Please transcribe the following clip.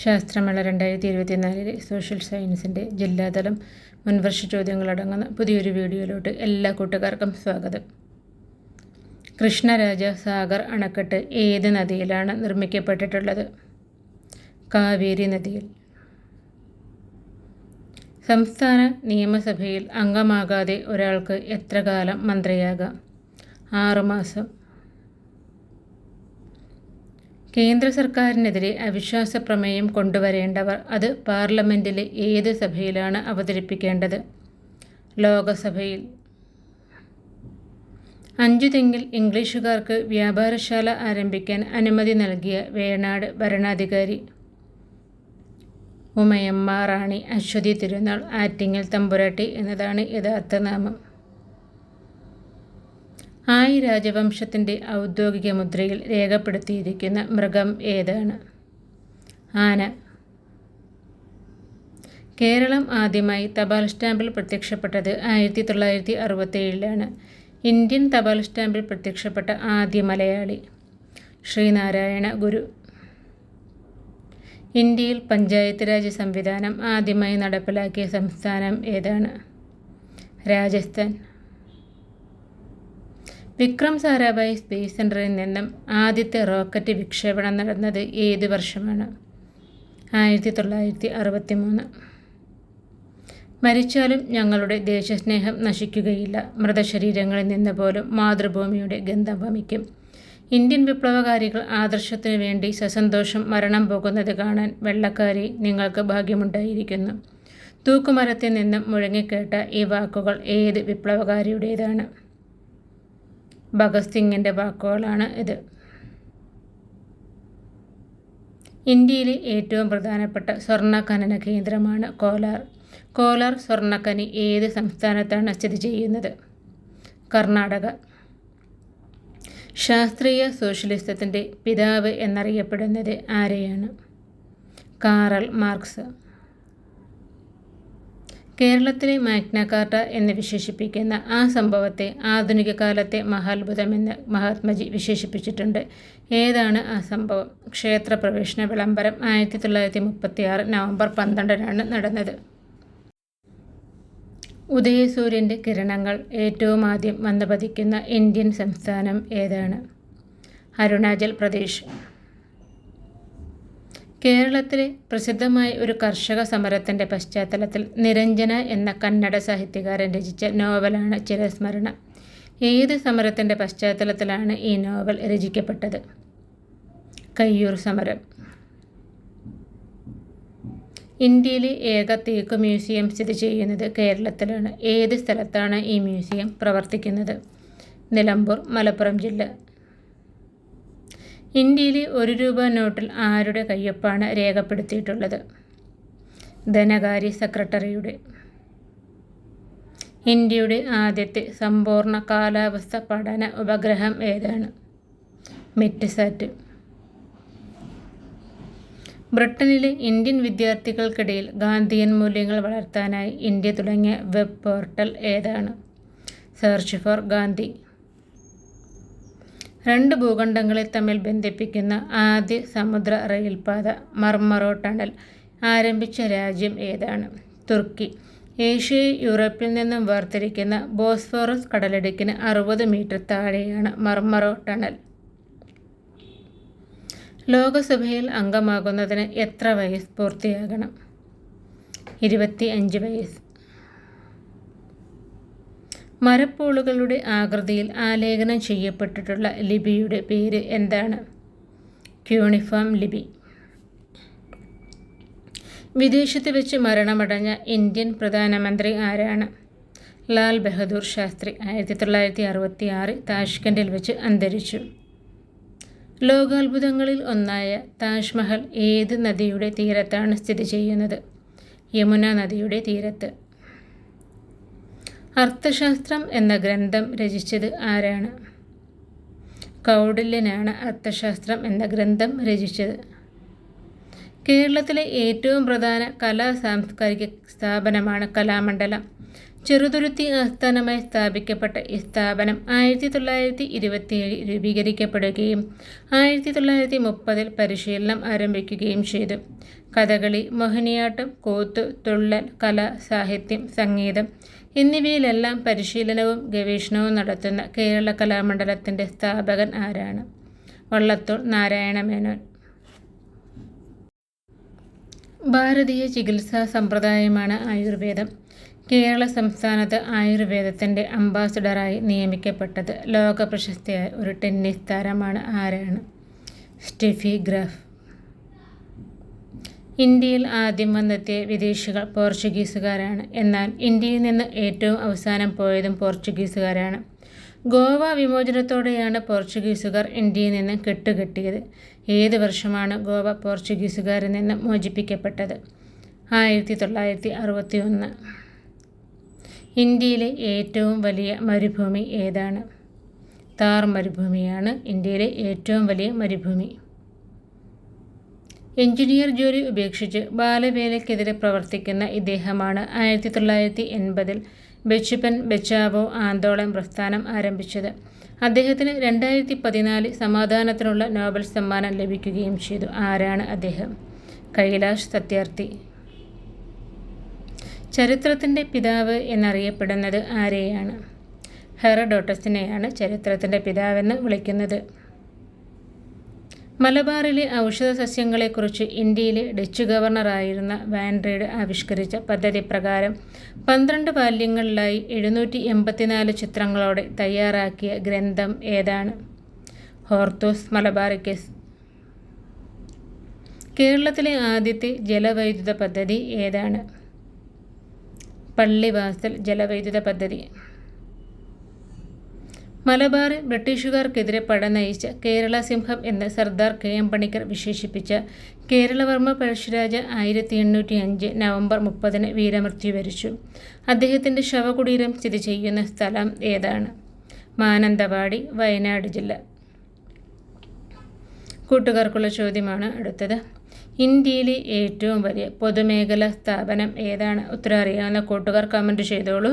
ശാസ്ത്രമേള രണ്ടായിരത്തി ഇരുപത്തിനാലിലെ സോഷ്യൽ സയൻസിന്റെ ജില്ലാതലം മുൻവർഷ ചോദ്യങ്ങളടങ്ങുന്ന പുതിയൊരു വീഡിയോയിലോട്ട് എല്ലാ കൂട്ടുകാർക്കും സ്വാഗതം. കൃഷ്ണരാജ സാഗർ അണക്കെട്ട് ഏത് നദിയിലാണ് നിർമ്മിക്കപ്പെട്ടിട്ടുള്ളത്? കാവേരി നദിയിൽ. സംസ്ഥാന നിയമസഭയിൽ അംഗമാകാതെ ഒരാൾക്ക് എത്ര കാലം മന്ത്രിയാകാം? ആറുമാസം കേന്ദ്ര സർക്കാരിനെതിരെ അവിശ്വാസ പ്രമേയം കൊണ്ടുവരേണ്ടവർ അത് പാർലമെന്റിലെ ഏത് സഭയിലാണ് അവതരിപ്പിക്കേണ്ടത്? ലോകസഭയിൽ. അഞ്ചു തെങ്ങിൽ ഇംഗ്ലീഷുകാർക്ക് വ്യാപാരശാല ആരംഭിക്കാൻ അനുമതി നൽകിയ വേണാട് ഭരണാധികാരി. ഉമയമ്മ റാണി അശ്വതി തിരുനാൾ ആറ്റിങ്ങൽ തമ്പുരാട്ടി എന്നതാണ് യഥാർത്ഥ നാമം ആയി രാജവംശത്തിന്റെ ഔദ്യോഗിക മുദ്രയിൽ രേഖപ്പെടുത്തിയിരിക്കുന്ന മൃഗം ഏതാണ്? ആന. കേരളം ആദ്യമായി തപാൽ സ്റ്റാമ്പിൽ പ്രത്യക്ഷപ്പെട്ടത് ആയിരത്തി തൊള്ളായിരത്തി അറുപത്തേഴിലാണ് ഇന്ത്യൻ തപാൽ സ്റ്റാമ്പിൽ പ്രത്യക്ഷപ്പെട്ട ആദ്യ മലയാളി ശ്രീനാരായണ ഗുരു. ഇന്ത്യയിൽ പഞ്ചായത്ത് രാജ് സംവിധാനം ആദ്യമായി നടപ്പിലാക്കിയ സംസ്ഥാനം ഏതാണ്? രാജസ്ഥാൻ. വിക്രം സാരാഭായ് സ്പേസ് സെന്ററിൽ നിന്നും ആദ്യത്തെ റോക്കറ്റ് വിക്ഷേപണം നടന്നത് ഏത് വർഷമാണ്? ആയിരത്തി തൊള്ളായിരത്തി അറുപത്തി മൂന്ന് മരിച്ചാലും ഞങ്ങളുടെ ദേശസ്നേഹം നശിക്കുകയില്ല. മൃതശരീരങ്ങളിൽ നിന്ന് പോലും മാതൃഭൂമിയുടെ ഗന്ധം വമിക്കും. ഇന്ത്യൻ വിപ്ലവകാരികൾ ആദർശത്തിനു വേണ്ടി സസന്തോഷം മരണം പോകുന്നത് കാണാൻ വെള്ളക്കാരി നിങ്ങൾക്ക് ഭാഗ്യമുണ്ടായിരിക്കുന്നു. തൂക്കുമരത്തിൽ നിന്നും മുഴങ്ങിക്കേട്ട ഈ വാക്കുകൾ ഏത് വിപ്ലവകാരിയുടേതാണ്? ഭഗത് സിംഗിന്റെ വാക്കുകളാണ് ഇത്. ഇന്ത്യയിലെ ഏറ്റവും പ്രധാനപ്പെട്ട സ്വർണ ഖനന കേന്ദ്രമാണ് കോലാർ. കോലാർ സ്വർണഖനി ഏത് സംസ്ഥാനത്താണ് സ്ഥിതി ചെയ്യുന്നത്? കർണാടക. ശാസ്ത്രീയ സോഷ്യലിസത്തിന്റെ പിതാവ് എന്നറിയപ്പെടുന്നത് ആരെയാണ്? Karl Marx. കേരളത്തിലെ മാഗ്നാകാർട്ട എന്ന് വിശേഷിപ്പിക്കുന്ന ആ സംഭവത്തെ ആധുനിക കാലത്തെ മഹാത്ഭുതമെന്ന് മഹാത്മജി വിശേഷിപ്പിച്ചിട്ടുണ്ട്. ഏതാണ് ആ സംഭവം? ക്ഷേത്രപ്രവേശന വിളംബരം ആയിരത്തി തൊള്ളായിരത്തി മുപ്പത്തി ആറ് നവംബർ പന്ത്രണ്ടിനാണ് നടന്നത്. ഉദയസൂര്യന്റെ കിരണങ്ങൾ ഏറ്റവും ആദ്യം വന്നു പതിക്കുന്ന ഇന്ത്യൻ സംസ്ഥാനം ഏതാണ്? അരുണാചൽ പ്രദേശ്. കേരളത്തിലെ പ്രസിദ്ധമായ ഒരു കർഷക സമരത്തിന്റെ പശ്ചാത്തലത്തിൽ നിരഞ്ജന എന്ന കന്നഡ സാഹിത്യകാരൻ രചിച്ച നോവലാണ് ചിരസ്മരണ. ഏത് സമരത്തിന്റെ പശ്ചാത്തലത്തിലാണ് ഈ നോവൽ രചിക്കപ്പെട്ടത്? കയ്യൂർ സമരം. ഇന്ത്യയിലെ ഏക തേക്ക് മ്യൂസിയം സ്ഥിതി ചെയ്യുന്നത് കേരളത്തിലാണ്. ഏത് സ്ഥലത്താണ് ഈ മ്യൂസിയം പ്രവർത്തിക്കുന്നത്? നിലമ്പൂർ മലപ്പുറം ജില്ല. ഇന്ത്യയിലെ ഒരു രൂപ നോട്ടിൽ ആരുടെ കയ്യൊപ്പാണ് രേഖപ്പെടുത്തിയിട്ടുള്ളത്? ധനകാര്യ സെക്രട്ടറിയുടെ. ഇന്ത്യയുടെ ആദ്യത്തെ സമ്പൂർണ കാലാവസ്ഥ പഠന ഉപഗ്രഹം ഏതാണ്? മെറ്റ്സാറ്റ്. ബ്രിട്ടനിലെ ഇന്ത്യൻ വിദ്യാർത്ഥികൾക്കിടയിൽ ഗാന്ധിയൻ മൂല്യങ്ങൾ വളർത്താനായി ഇന്ത്യ തുടങ്ങിയ വെബ് പോർട്ടൽ ഏതാണ്? Search for Gandhi. രണ്ട് ഭൂഖണ്ഡങ്ങളെ തമ്മിൽ ബന്ധിപ്പിക്കുന്ന ആദ്യ സമുദ്ര റെയിൽപാത മർമറോ ടണൽ ആരംഭിച്ച രാജ്യം ഏതാണ്? തുർക്കി. ഏഷ്യയിൽ യൂറോപ്പിൽ നിന്നും വേർതിരിക്കുന്ന ബോസ്ഫോറസ് കടലടുക്കിന് അറുപത് മീറ്റർ താഴെയാണ് മർമറോ ടണൽ. ലോകസഭയിൽ അംഗമാകുന്നതിന് എത്ര വയസ്സ് പൂർത്തിയാകണം? ഇരുപത്തി അഞ്ച് വയസ്സ്. മരപ്പോളുകളുടെ ആകൃതിയിൽ ആലേഖനം ചെയ്യപ്പെട്ടിട്ടുള്ള ലിപിയുടെ പേര് എന്താണ്? ക്യൂണിഫോം ലിപി. വിദേശത്ത് വെച്ച് മരണമടഞ്ഞ ഇന്ത്യൻ പ്രധാനമന്ത്രി ആരാണ്? ലാൽ ബഹദൂർ ശാസ്ത്രി ആയിരത്തി തൊള്ളായിരത്തി അറുപത്തി ആറ് താഷ്കൻഡിൽ വെച്ച് അന്തരിച്ചു. ലോകാത്ഭുതങ്ങളിൽ ഒന്നായ താജ്മഹൽ ഏത് നദിയുടെ തീരത്താണ് സ്ഥിതി ചെയ്യുന്നത്? യമുന നദിയുടെ തീരത്ത്. അർത്ഥശാസ്ത്രം എന്ന ഗ്രന്ഥം രചിച്ചത് ആരാണ്? കൗടില്യനാണ് അർത്ഥശാസ്ത്രം എന്ന ഗ്രന്ഥം രചിച്ചത്. കേരളത്തിലെ ഏറ്റവും പ്രധാന കലാ സാംസ്കാരിക സ്ഥാപനമാണ് കലാമണ്ഡലം. ചെറുതുരുത്തി ആസ്ഥാനമായി സ്ഥാപിക്കപ്പെട്ട ഈ സ്ഥാപനം ആയിരത്തി തൊള്ളായിരത്തി ഇരുപത്തിയേഴിൽ രൂപീകരിക്കപ്പെടുകയും ആയിരത്തി തൊള്ളായിരത്തി മുപ്പതിൽ പരിശീലനം ആരംഭിക്കുകയും ചെയ്തു. കഥകളി മോഹിനിയാട്ടം കൂത്ത് തുള്ളൽ കല സാഹിത്യം സംഗീതം എന്നിവയിലെല്ലാം പരിശീലനവും ഗവേഷണവും നടത്തുന്ന കേരള കലാമണ്ഡലത്തിന്റെ സ്ഥാപകൻ ആരാണ്? വള്ളത്തോൾ നാരായണ മേനോൻ. ഭാരതീയ ചികിത്സാ സമ്പ്രദായമാണ് ആയുർവേദം. കേരള സംസ്ഥാനത്ത് ആയുർവേദത്തിന്റെ അംബാസഡറായി നിയമിക്കപ്പെട്ടത് ലോക പ്രശസ്തിയായ ഒരു ടെന്നീസ് താരമാണ് ആരാണ്? Steffi Graf. ഇന്ത്യയിൽ ആദ്യം വന്നെത്തിയ വിദേശികൾ പോർച്ചുഗീസുകാരാണ്. എന്നാൽ ഇന്ത്യയിൽ നിന്ന് ഏറ്റവും അവസാനം പോയതും പോർച്ചുഗീസുകാരാണ്. ഗോവ വിമോചനത്തോടെയാണ് പോർച്ചുഗീസുകാർ ഇന്ത്യയിൽ നിന്ന് കെട്ടുകെട്ടിയത്. ഏത് വർഷമാണ് ഗോവ പോർച്ചുഗീസുകാരിൽ നിന്ന് മോചിപ്പിക്കപ്പെട്ടത്? ആയിരത്തി തൊള്ളായിരത്തി അറുപത്തി ഒന്ന് ഇന്ത്യയിലെ ഏറ്റവും വലിയ മരുഭൂമി ഏതാണ്? താർ മരുഭൂമിയാണ് ഇന്ത്യയിലെ ഏറ്റവും വലിയ മരുഭൂമി. എഞ്ചിനീയർ ജോലി ഉപേക്ഷിച്ച് ബാലവേലയ്ക്കെതിരെ പ്രവർത്തിക്കുന്ന ഇദ്ദേഹമാണ് ആയിരത്തി തൊള്ളായിരത്തി എൺപതിൽ ബെച്ചുപ്പൻ ബെച്ചാവോ ആന്തോളൻ പ്രസ്ഥാനം ആരംഭിച്ചത്. അദ്ദേഹത്തിന് രണ്ടായിരത്തി പതിനാലിൽ സമാധാനത്തിനുള്ള നോബൽ സമ്മാനം ലഭിക്കുകയും ചെയ്തു. ആരാണ് അദ്ദേഹം? കൈലാഷ് സത്യാർത്ഥി. ചരിത്രത്തിന്റെ പിതാവ് എന്നറിയപ്പെടുന്നത് ആരെയാണ്? ഹെറഡോട്ടസിനെയാണ് ചരിത്രത്തിന്റെ പിതാവെന്ന് വിളിക്കുന്നത്. മലബാറിലെ ഔഷധ സസ്യങ്ങളെക്കുറിച്ച് ഇന്ത്യയിലെ ഡച്ച് ഗവർണറായിരുന്ന വാൻഡ്രേഡ് ആവിഷ്കരിച്ച പദ്ധതി പ്രകാരം പന്ത്രണ്ട് ബാല്യങ്ങളിലായി എഴുന്നൂറ്റി എൺപത്തിനാല് ചിത്രങ്ങളോടെ തയ്യാറാക്കിയ ഗ്രന്ഥം ഏതാണ്? Hortus Malabaricus. കേരളത്തിലെ ആദ്യത്തെ ജലവൈദ്യുത പദ്ധതി ഏതാണ്? പള്ളിവാസൽ ജലവൈദ്യുത പദ്ധതി. മലബാറിൽ ബ്രിട്ടീഷുകാർക്കെതിരെ പട നയിച്ച കേരള സിംഹം എന്ന് സർദാർ കെ എം പണിക്കർ വിശേഷിപ്പിച്ച കേരളവർമ്മ പഴശ്ശിരാജ ആയിരത്തി എണ്ണൂറ്റി അഞ്ച് നവംബർ മുപ്പതിന് വീരമൃത്യു വരിച്ചു. അദ്ദേഹത്തിന്റെ ശവകുടീരം സ്ഥിതി ചെയ്യുന്ന സ്ഥലം ഏതാണ്? മാനന്തവാടി വയനാട് ജില്ല. കൂട്ടുകാർക്കുള്ള ചോദ്യമാണ് അടുത്തത്. ഇന്ത്യയിലെ ഏറ്റവും വലിയ പൊതുമേഖലാ സ്ഥാപനം ഏതാണ്? ഉത്തരം അറിയാവുന്ന കൂട്ടുകാർ കമന്റ് ചെയ്തോളൂ.